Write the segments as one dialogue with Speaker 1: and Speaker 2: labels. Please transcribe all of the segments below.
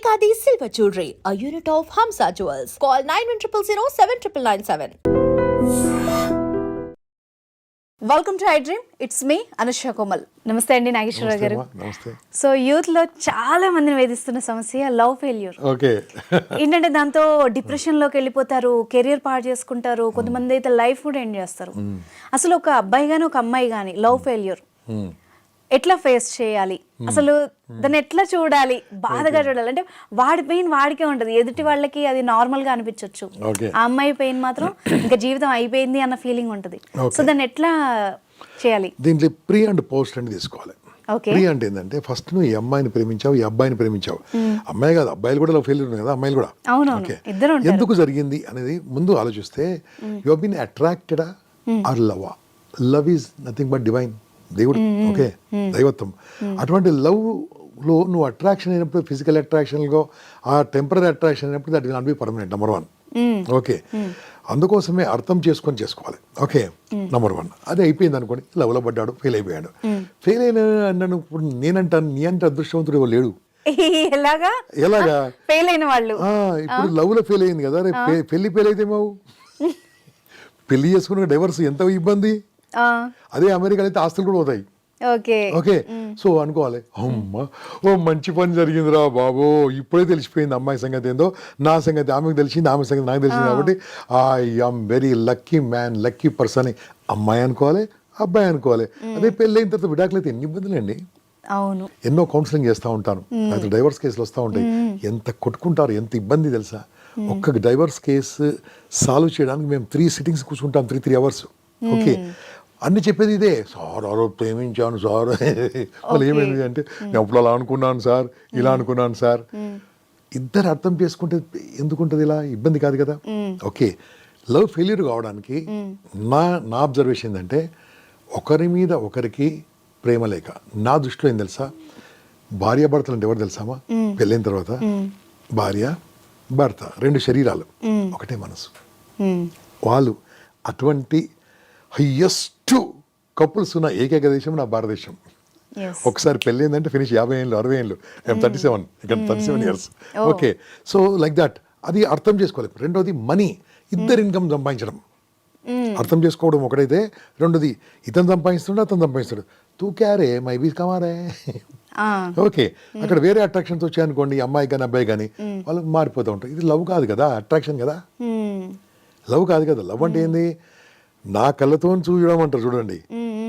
Speaker 1: Kekadi Silver Jewelry, a unit of Hamza Jewels. Call 9100
Speaker 2: welcome to I dream it's me Anusha Komal నమస్తే అండి నాగేశ్వరరావు గారు. So యూత్లో చాలా మందిని వేధిస్తున్న సమస్య లవ్ ఫెయిల్యూర్
Speaker 3: ఓకే
Speaker 2: ఏంటంటే దాంతో డిప్రెషన్లోకి వెళ్ళిపోతారు కెరియర్ పాడు చేసుకుంటారు కొంతమంది అయితే లైఫ్ కూడా ఎండ్ చేస్తారు. అసలు ఒక అబ్బాయి గాని ఒక అమ్మాయి గాని లవ్ ఫెయిల్యూర్ ఎట్లా ఫేస్ చేయాలి? అసలు దాన్ని ఎట్లా చూడాలి? బాధగా చూడాలి. అంటే వాడి పెయిన్ వాడికే ఉంటది. ఎదుటి వాళ్ళకి అది నార్మల్గా అనిపించవచ్చు. ఆ అమ్మాయి పెయిన్ మాత్రం ఇంకా జీవితం అయిపోయింది అన్న ఫీలింగ్ ఉంటది. సో దాన్ని ఎట్లా చేయాలి?
Speaker 3: దీంట్లో ప్రీ అండ్ పోస్ట్ అని తీసుకోవాలి. ప్రీ అంటే ఏంటంటే ఫస్ట్ నువ్వు ఈ అమ్మాయిని ప్రేమించావు ఈ అబ్బాయిని ప్రేమించావు. అమ్మాయి కాదు అబ్బాయిలు కూడా ఫెయిల్ ఉన్నాయి కదా అమ్మాయిలు కూడా. ఓకే. ఎందుకు జరిగింది అనేది ముందు ఆలోచిస్తే you been అట్రాక్టెడా or love love is nothing but divine దేవుడు. ఓకే. దైవత్వం. అటువంటి లవ్లో నువ్వు అట్రాక్షన్ అయినప్పుడు ఫిజికల్ అట్రాక్షన్లో ఆ టెంపరీ అట్రాక్షన్ అయినప్పుడు that will not be permanent number one okay. అందుకోసమే అర్థం చేసుకొని చేసుకోవాలి. ఓకే. నంబర్ వన్ అది అయిపోయింది అనుకోండి. లవ్లో పడ్డాడు ఫెయిల్ అయిపోయాడు. ఫెయిల్ అయిన నన్ను ఇప్పుడు నేనంటాను నీ అంటే అదృష్టవంతుడు లేడు?
Speaker 2: ఎలాగా?
Speaker 3: ఎలాగా?
Speaker 2: ఫెయిల్ అయిన వాళ్ళు.
Speaker 3: ఇప్పుడు లవ్లో ఫెయిల్ అయింది కదా పెళ్ళి ఫెయిల్ అయితే మావు పెళ్ళి చేసుకున్న డైవర్స్ ఎంత ఇబ్బంది? అదే అమెరికాలో అయితే ఆస్తులు కూడా పోతాయి.
Speaker 2: ఓకే.
Speaker 3: ఓకే. సో అనుకోవాలి. అమ్మ ఓ మంచి పని జరిగిందిరా బాబు. ఇప్పుడే తెలిసిపోయింది అమ్మాయి సంగతి ఏందో. నా సంగతి ఆమెకు తెలిసింది ఆమె సంగతి నాకు తెలిసింది కాబట్టి I am very lucky man lucky person అమ్మాయి అనుకోవాలి అబ్బాయి అనుకోవాలి. అదే పెళ్ళి అయిన తర్వాత విడాకులు అయితే ఎన్ని ఇబ్బందులండి
Speaker 2: అవును.
Speaker 3: ఎన్నో కౌన్సిలింగ్ చేస్తూ ఉంటాను. అయితే డైవర్స్ కేసులు వస్తూ ఉంటాయి. ఎంత కొట్టుకుంటారు ఎంత ఇబ్బంది తెలుసా? ఒక్క డైవర్స్ కేసు సాల్వ్ చేయడానికి మేము త్రీ సిట్టింగ్స్ కూర్చుంటాం త్రీ త్రీ అవర్స్ ఓకే. అన్ని చెప్పేది ఇదే. సార్ ఆరో ప్రేమించాను సార్. వాళ్ళు ఏమైంది అంటే నేను అప్పుడు అలా అనుకున్నాను సార్ ఇలా అనుకున్నాను సార్. ఇద్దరు అర్థం చేసుకుంటే ఎందుకుంటుంది ఇలా? ఇబ్బంది కాదు కదా. ఓకే. లవ్ ఫెయిల్యూర్ కావడానికి నా నా అబ్జర్వేషన్ ఏంటంటే ఒకరి మీద ఒకరికి ప్రేమ లేక నా దృష్టిలో ఏం తెలుసా? భార్య భర్తలు అంటే ఎవరు తెలుసామా? పెళ్ళైన తర్వాత భార్య భర్త రెండు శరీరాలు ఒకటే మనసు. వాళ్ళు అటువంటి హయ్యెస్ట్ కపుల్స్ ఉన్న ఏకైక దేశం నా భారతదేశం.
Speaker 2: Yes.
Speaker 3: ఒకసారి పెళ్ళి ఏంటంటే ఫినిష్ యాభై ఏళ్ళు అరవై ఏళ్ళు. థర్టీ సెవెన్ ఇక్కడ thirty seven years okay so like that అది అర్థం చేసుకోవాలి. రెండోది మనీ ఇద్దరు ఇన్కమ్ సంపాదించడం. అర్థం చేసుకోవడం ఒకటైతే రెండోది ఇతను సంపాదిస్తుండే అతను సంపాదిస్తాడు తూ క్యారే మై బీ కమారే ఓకే అక్కడ వేరే అట్రాక్షన్స్ వచ్చాయనుకోండి అమ్మాయి కానీ అబ్బాయి కానీ వాళ్ళు మారిపోతూ ఉంటారు. ఇది లవ్ కాదు కదా అట్రాక్షన్ కదా. లవ్ కాదు కదా. లవ్ అంటే ఏంది? నా కళ్ళతో చూడడం. అంటారు చూడండి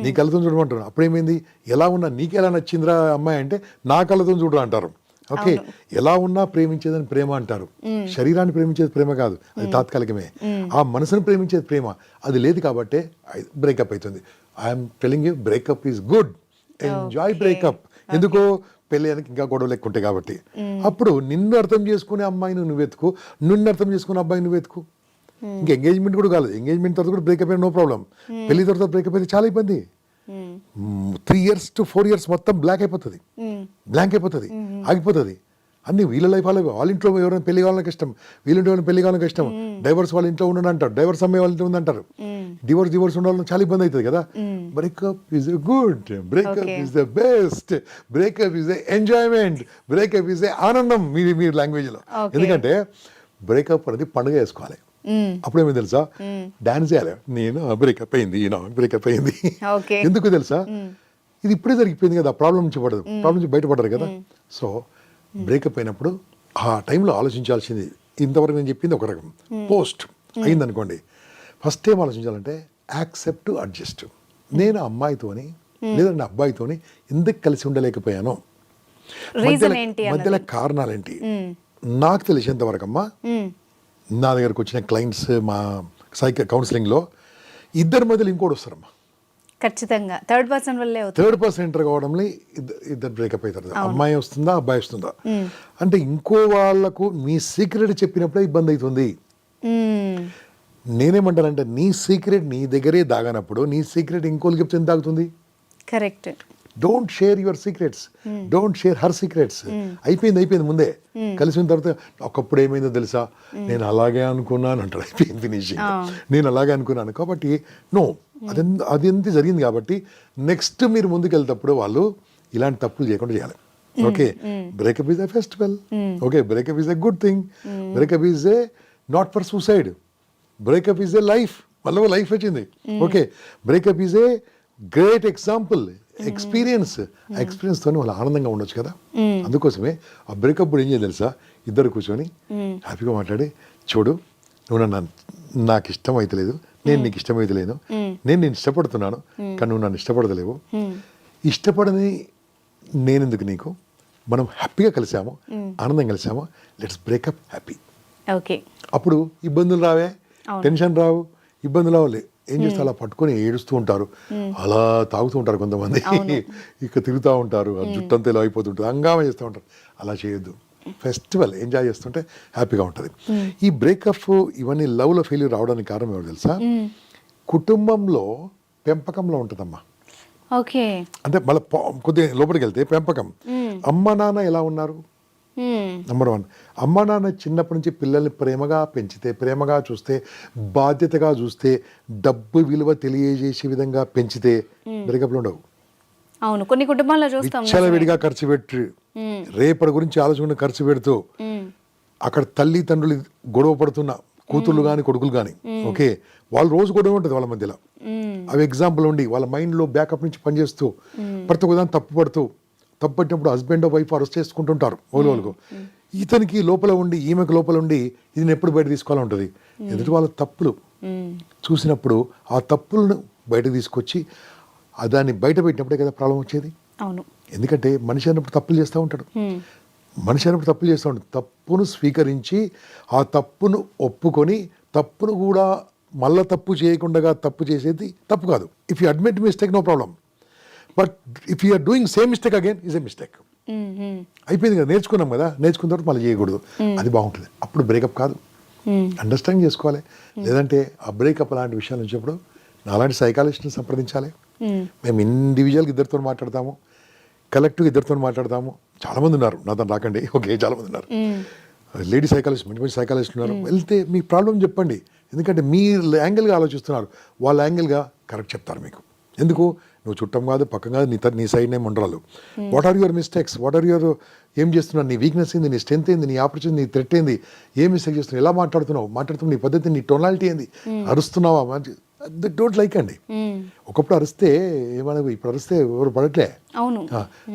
Speaker 3: నీ కళ్ళతో చూడమంటారు. అప్పుడేమైంది? ఎలా ఉన్నా నీకు ఎలా నచ్చిందిరా అమ్మాయి అంటే నా కళ్ళతో చూడరా అంటారు. ఓకే. ఎలా ఉన్నా ప్రేమించేదని ప్రేమ అంటారు. శరీరాన్ని ప్రేమించేది ప్రేమ కాదు. అది తాత్కాలికమే. ఆ మనసును ప్రేమించేది ప్రేమ. అది లేదు కాబట్టే బ్రేకప్ అవుతుంది. I'm telling you breakup is good enjoy breakup ఎందుకో? పెళ్ళి ఇంకా గొడవలు ఎక్కువ ఉంటాయి కాబట్టి. అప్పుడు నిన్ను అర్థం చేసుకునే అమ్మాయిని నువ్వు వెతుకు నిన్ను అర్థం చేసుకునే అబ్బాయిని నువ్వు వెతుకు ఇంకా ఎంగేజ్మెంట్ కూడా కాలేదు. ఎంగేజ్మెంట్ తర్వాత కూడా బ్రేకప్ అయినా నో ప్రాబ్లం పెళ్ళి తర్వాత బ్రేకప్ అయితే చాలా ఇబ్బంది. Three years to four years మొత్తం బ్లాక్ అయిపోతుంది. బ్లాంక్ అయిపోతుంది. ఆగిపోతుంది. అన్ని వీళ్ళ లైఫ్ వాళ్ళ వాళ్ళ ఇంట్లో ఎవరైనా పెళ్ళి కావాలని ఇష్టం వీళ్ళ ఇంట్లో పెళ్ళి కావాలని ఇష్టం డైవర్స్ వాళ్ళ ఇంట్లో ఉండడం అంటారు. డైవర్స్ అమ్మాయి వాళ్ళ ఇంట్లో ఉందంటారు డివోర్స్ డివోర్స్ ఉండాలని చాలా ఇబ్బంది అవుతుంది కదా. Breakup is good breakup. Is the best breakup is enjoyment breakup is ఆనందం. మీ మీ లాంగ్వేజ్లో. ఎందుకంటే బ్రేకప్ అనేది పండుగ చేసుకోవాలి.
Speaker 2: ఉమ్,
Speaker 3: అప్పుడేమో తెలుసా? డాన్స్ చేయాలి. నేను బ్రేకప్ అయింది ఈయన బ్రేకప్ అయింది. ఎందుకు తెలుసా? ఇది ఇప్పుడే జరిగిపోయింది కదా ప్రాబ్లం నుంచి పడదు. ప్రాబ్లం నుంచి బయటపడరు కదా. సో బ్రేకప్ అయినప్పుడు ఆ టైంలో ఆలోచించాల్సింది ఇంతవరకు నేను చెప్పింది ఒక రకం. పోస్ట్ అయిందనుకోండి. ఫస్ట్ ఏం ఆలోచించాలంటే యాక్సెప్ట్ అడ్జస్ట్. నేను అమ్మాయితోని లేదంటే అబ్బాయితోని ఎందుకు కలిసి ఉండలేకపోయాను? మధ్యలో- కారణాలేంటి? నాకు తెలిసేంత వరకు అమ్మా
Speaker 2: ఉమ్,
Speaker 3: నా దగ్గరకు వచ్చిన క్లయింట్స్ మా సైక కౌన్సిలింగ్లో ఇద్దరి మధ్యలో ఇంకోటి వస్తారమ్మా.
Speaker 2: ఖచ్చితంగా. థర్డ్ పర్సన్ వల్లే
Speaker 3: థర్డ్ పర్సన్ ఎంటర్ కావడంలో ఇద్దరు బ్రేకప్ అవుతారు. అమ్మాయి వస్తుందా అబ్బాయి వస్తుందా? అంటే ఇంకో వాళ్ళకు మీ సీక్రెట్ చెప్పినప్పుడే ఇబ్బంది అవుతుంది. నేనేమంటానంటే నీ సీక్రెట్ నీ దగ్గరే దాగనప్పుడు నీ సీక్రెట్ ఇంకోళ్ళకి చెప్తే ఎంత తాగుతుంది
Speaker 2: correct
Speaker 3: don't share your secrets don't share her secrets అయిపోయింది అయిపోయింది ముందే. కలిసిన తర్వాత ఒకప్పుడు ఏమైందో తెలుసా? నేను అలాగే అనుకున్నాను అంటాడు అయిపోయింది ఫినిషింగ్ నేను అలాగే అనుకున్నాను. కాబట్టి నో అది అది ఎంత జరిగింది కాబట్టి నెక్స్ట్ మీరు ముందుకు వాళ్ళు ఇలాంటి తప్పులు చేయకుండా చేయాలి. Okay breakup is a festival okay breakup is a good thing breakup is a not for suicide breakup is a life మళ్ళీ లైఫ్ వచ్చింది. Okay breakup is a great example experience ఆ ఎక్స్పీరియన్స్ తోనే వాళ్ళు ఆనందంగా ఉండొచ్చు కదా? అందుకోసమే ఆ బ్రేకప్ ఏం చేయాలి తెలుసా? ఇద్దరు కూర్చొని హ్యాపీగా మాట్లాడి చూడు నువ్వు నన్ను నాకు ఇష్టం అయితలేదు నేను నీకు ఇష్టం అయితలేను నేను నేను ఇష్టపడుతున్నాను కానీ నువ్వు నన్ను ఇష్టపడతలేవు ఇష్టపడని నేనెందుకు నీకు? మనం హ్యాపీగా కలిసాము ఆనందం కలిసాము లెట్స్ బ్రేకప్ హ్యాపీ
Speaker 2: ఓకే
Speaker 3: అప్పుడు ఇబ్బందులు రావే? టెన్షన్ రావు? ఇబ్బందులు రావులే ఏం చేస్తే అలా పట్టుకొని ఏడుస్తూ ఉంటారు. అలా తాగుతూ ఉంటారు కొంతమంది. ఇక తిరుగుతూ ఉంటారు. జుట్టంతా ఇలా అయిపోతుంటుంది. హంగామా చేస్తూ ఉంటారు. అలా చేయొద్దు. ఫెస్టివల్ ఎంజాయ్ చేస్తుంటే హ్యాపీగా ఉంటుంది. ఈ బ్రేకప్ ఇవన్నీ లవ్లో ఫెయిల్యూర్ రావడానికి కారణం ఎవరు తెలుసా? కుటుంబంలో పెంపకంలో ఉంటుందమ్మా.
Speaker 2: ఓకే.
Speaker 3: అంటే మళ్ళీ కొద్దిగా లోపలికి వెళ్తే పెంపకం. అమ్మ నాన్న ఎలా ఉన్నారు? నెంబర్ వన్ అమ్మ నాన్న చిన్నప్పటి నుంచి పిల్లల్ని ప్రేమగా పెంచితే ప్రేమగా చూస్తే బాధ్యతగా చూస్తే డబ్బు విలువ తెలియజేసే విధంగా పెంచితే బ్రేకప్లు ఉండవు.
Speaker 2: అవును. కొన్ని కుటుంబాల్లో చూస్తాం
Speaker 3: విచ్చలవిడిగా ఖర్చు పెట్టి రేపటి గురించి ఆలోచన ఖర్చు పెడుతూ అక్కడ తల్లి తండ్రులు గొడవ పడుతున్న కూతుళ్ళు కానీ కొడుకులు కానీ ఓకే? వాళ్ళు రోజు గొడవ ఉంటుంది వాళ్ళ మధ్యలో. అవి ఎగ్జాంపుల్ ఉండి వాళ్ళ మైండ్లో బ్యాకప్ నుంచి పనిచేస్తూ ప్రతి ఒక్కదాన్ని తప్పు పడుతూ తప్పు పట్టినప్పుడు హస్బెండ్ వైఫ్ అరెస్ట్ చేసుకుంటుంటారు ఓలోలకు ఇతనికి లోపల ఉండి ఈమెకు లోపల ఉండి ఇది ఎప్పుడు బయట తీసుకోవాలని ఉంటుంది. ఎదుటి వాళ్ళ తప్పులు? చూసినప్పుడు ఆ తప్పులను బయట తీసుకొచ్చి దాన్ని బయట పెట్టినప్పుడే కదా ప్రాబ్లం వచ్చేది?
Speaker 2: అవును.
Speaker 3: ఎందుకంటే మనిషి అన్నప్పుడు తప్పులు చేస్తూ ఉంటాడు. మనిషి అన్నప్పుడు తప్పులు చేస్తూ ఉంటాడు. తప్పును స్వీకరించి ఆ తప్పును ఒప్పుకొని తప్పును కూడా మళ్ళా తప్పు చేయకుండా తప్పు చేసేది తప్పు కాదు. If you admit mistake no problem but if you're doing same mistake again is a mistake అయిపోయింది కదా నేర్చుకున్నాం కదా నేర్చుకున్న తర్వాత మళ్ళీ చేయకూడదు. అది బాగుంటుంది. అప్పుడు బ్రేకప్ కాదు. అండర్స్టాండ్ చేసుకోవాలి. లేదంటే ఆ బ్రేకప్ అలాంటి విషయాలు వచ్చినప్పుడు అలాంటి సైకాలజిస్ట్ని సంప్రదించాలి. మేము ఇండివిజువల్గా ఇద్దరితో మాట్లాడతాము. కలెక్టివ్ ఇద్దరితో మాట్లాడతాము. చాలా మంది ఉన్నారు నాతో రాకండి. ఓకే చాలా మంది ఉన్నారు లేడీ సైకాలజిస్ట్ మంచి మంచి సైకాలజిస్ట్ ఉన్నారు. వెళ్తే మీ ప్రాబ్లం చెప్పండి. ఎందుకంటే మీ యాంగిల్గా ఆలోచిస్తున్నారు. వాళ్ళ యాంగిల్గా కరెక్ట్ చెప్తారు మీకు. ఎందుకు? నువ్వు చుట్టం కాదు పక్కం కాదు నీ నీ side name ఉండరాలు what are your mistakes what are your ఏం చేస్తున్నావు? నీ వీక్నెస్ ఏంది? నీ స్ట్రెంత్ ఏంది? నీ ఆపర్చునిటీ నీ థ్రెట్ ఏంది? ఏం మిస్టేక్ చేస్తున్నావు? ఎలా మాట్లాడుతున్నావు? మాట్లాడుతున్నావు నీ పద్ధతి నీ టొనాలిటీ ఏంది? అరుస్తున్నావా? డోంట్ లైక్ అండి. ఒకప్పుడు అరిస్తే ఏమన్నా ఇప్పుడు అరిస్తే ఎవరు పడట్లే.
Speaker 2: అవును.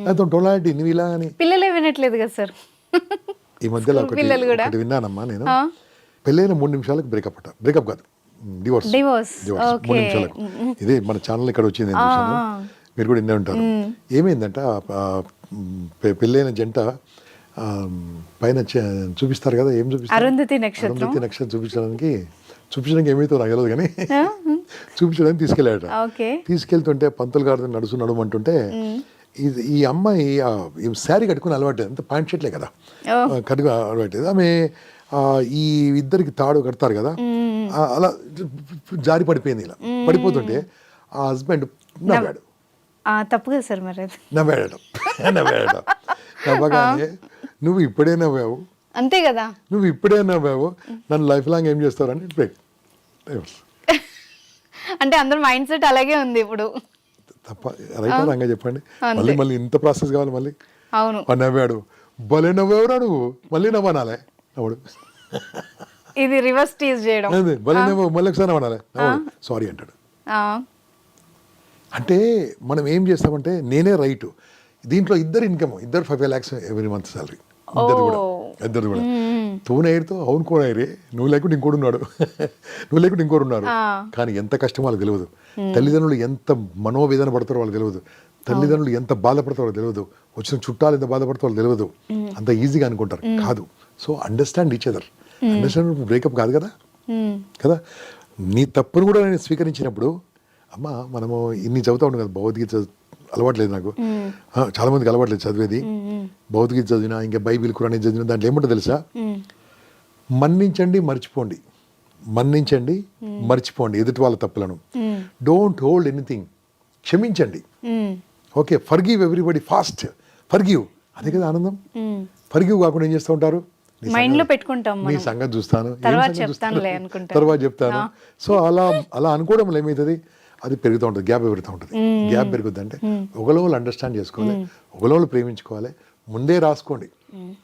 Speaker 3: దాంతో టొనాలిటీ నువ్వు ఇలా అని.
Speaker 2: పిల్లలే వినట్లేదు కదా సార్?
Speaker 3: ఈ మధ్యలో ఒకటి విన్నానమ్మా నేను. పెళ్ళైన మూడు నిమిషాలకు బ్రేకప్ అట. బ్రేకప్ కాదు. డివోర్స్. డివోర్స్ మూడు. నిమిషాలకు ఇదే మన ఛానల్ ఇక్కడ వచ్చింది చూశాను. మీరు కూడా వినే ఉంటారు. ఏమైందంట మ్, పె- పెళ్ళైన జంట పైన చూపిస్తారు కదా ఏం చూపిస్తారు?
Speaker 2: అరుంధతి నక్షత్రం.
Speaker 3: అరుంధతి నక్షత్రం చూపించడానికి చూపించడానికి ఏమైతే నాకు తెలియదు కానీ చూపించడానికి తీసుకెళ్ళాడట.
Speaker 2: ఓకే
Speaker 3: తీసుకెళ్తుంటే పంతులు గారు నడుసు నడమంటుంటే ఇది ఈ అమ్మాయి శారీ కట్టుకుని అలవాటు అంత ప్యాంట్ షర్ట్లే కదా.
Speaker 2: ఓ.
Speaker 3: ఆ, కట్టుకు అలవాటు ఆమె ఈ ఇద్దరికి తాడు కడతారు కదా. ఆ, అలా జారి పడిపోయింది ఇలా. పడిపోతుంటే ఆ హస్బెండ్ నవ్వాడు.
Speaker 2: ఆ, తప్పు కదా సార్ మరి అది?
Speaker 3: నవ్వాడట నవ్వాడట నవ్వగానే నువ్వు ఇప్పుడే నవ్వావు.
Speaker 2: అంతే కదా.
Speaker 3: నువ్వు ఇప్పుడే నవ్వావు. నన్ను లైఫ్ లాంగ్ ఏం చేస్తారని బ్రేక్.
Speaker 2: అంటే అందరు మైండ్ సెట్ అలాగే ఉంది ఇప్పుడు.
Speaker 3: తప్ప రైటా రంగా చెప్పండి. మళ్ళీ మళ్ళీ ఇంత ప్రాసెస్ కావాలి మళ్ళీ.
Speaker 2: అవును.
Speaker 3: వాడు నవ్వాడు. భలే నవ్వేవరా నువ్వు. మళ్ళీ నవ్వనాలే. నవ్వుడు.
Speaker 2: ఇది రివర్స్ టీజ్ చేయడం.
Speaker 3: అదే నవ్వు మళ్ళీ ఒకసారి సారీ అంటాడు.
Speaker 2: ఆ,
Speaker 3: అంటే మనం ఏం చేస్తామంటే నేనే రైట్ దీంట్లో ఇద్దరు ఇన్కమ్ ఇద్దరు five five lakhs every month salary ఇద్దరు కూడా. ఇద్దరు కూడా. తూ నైరుతో అవును కో నైరే నువ్వు లేకుండా ఇంకోటి ఉన్నాడు. నువ్వు లేకుండా ఇంకోటి ఉన్నారు కానీ ఎంత కష్టం వాళ్ళకి తెలియదు. తల్లిదండ్రులు ఎంత మనోవేదన పడతారో వాళ్ళకి తెలియదు. తల్లిదండ్రులు ఎంత బాధపడతారో వాళ్ళకి తెలియదు. వచ్చిన చుట్టాలు ఎంత బాధపడతారో వాళ్ళకి తెలియదు. అంత ఈజీగా అనుకుంటారు. కాదు. So understand each other understand breakup కాదు కదా? కదా? నీ తప్పును కూడా నేను స్వీకరించినప్పుడు అమ్మ మనము ఇన్ని చదువుతా ఉన్నాం కదా భగవద్గీత చదువు- అలవాట్లేదు నాకు. చాలా మందికి అలవాట్లేదు చదివేది. భగవద్గీత చదివినా ఇంకా బైబిల్ కురాని చదివిన దాంట్లో ఏముంటో తెలుసా? మన్నించండి మర్చిపోండి. మన్నించండి మర్చిపోండి. ఎదుటి వాళ్ళ తప్పులను. డోంట్ హోల్డ్ ఎనీథింగ్ క్షమించండి. Okay forgive everybody fast forgive అదే కదా ఆనందం. ఫర్గివ్ కాకుండా ఏం చేస్తూ ఉంటారు? సంగతి-
Speaker 2: లో పెట్టుకుంటాం
Speaker 3: నీ. సంగతి చూస్తాను.
Speaker 2: తర్వాత చెప్తానులే? అనుకుంటాం.
Speaker 3: తర్వాత చెప్తాను. సో అలా అలా అనుకోవడం ఏమవుతుంది? అది పెరుగుతూ ఉంటుంది గ్యాప్ పెరుగుతూ ఉంటుంది. గ్యాప్ పెరుగుద్ది అంటే ఒకలో వాళ్ళు అండర్స్టాండ్ చేసుకోవాలి ఒకలో వాళ్ళు ప్రేమించుకోవాలి ముందే రాసుకోండి.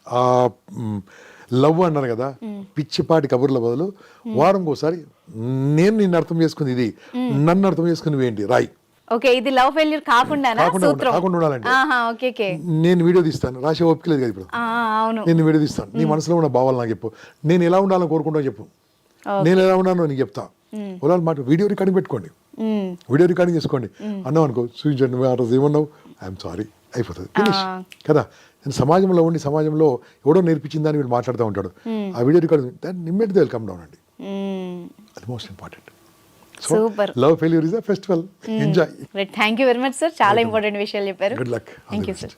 Speaker 3: ఆ లవ్ అన్నారు కదా పిచ్చిపాటి కబుర్ల బదులు వారంకి ఒకసారి నేను నిన్ను అర్థం చేసుకుంది ఇది నన్ను అర్థం చేసుకుని ఏంటి రాయి.
Speaker 2: ఓకే ఇది లవ్ ఫెయిల్యూర్
Speaker 3: కాకుండా ఉండ-
Speaker 2: సూత్రం.
Speaker 3: కాకుండా ఉండాలండి.
Speaker 2: ఆహా ఓకే ఓకే.
Speaker 3: నేను వీడియో తీస్తాను. రాసే ఓపిక లేదు కదా ఇప్పుడు.
Speaker 2: ఆ, అవును.
Speaker 3: నేను వీడియో తీస్తాను. నీ మనసులో ఉన్న భావాలు నాకు చెప్పు. నేను ఎలా ఉండాలని కోరుకుంటా చెప్పు. నేను ఎలా ఉన్నానో నీకు చెప్తా. ఒకవేళ మాట వీడియో రికార్డింగ్ పెట్టుకోండి.
Speaker 2: మ్మ్.
Speaker 3: వీడియో రికార్డింగ్ చేసుకోండి. అన్నావు అనుకో చూపించండి నువ్వు ఆ రోజు ఏమన్నావు? ఐఎమ్ సారీ అయిపోతుంది. ఫినిష్ కదా? నేను సమాజంలో ఉండి సమాజంలో ఎవడో నేర్పించిందని వీళ్ళు మాట్లాడుతూ ఉంటాడు. ఆ వీడియో రికార్డింగ్ దాన్ని నిమ్మేటి వెల్కమ్ డౌన్ అండి.
Speaker 2: మ్మ్.
Speaker 3: అది most important so
Speaker 2: Super.
Speaker 3: Love failure is a festival enjoy
Speaker 2: thank you very much sir చాలా ఇంపార్టెంట్ విషయాలు చెప్పారు.
Speaker 3: Good luck
Speaker 2: thank you sir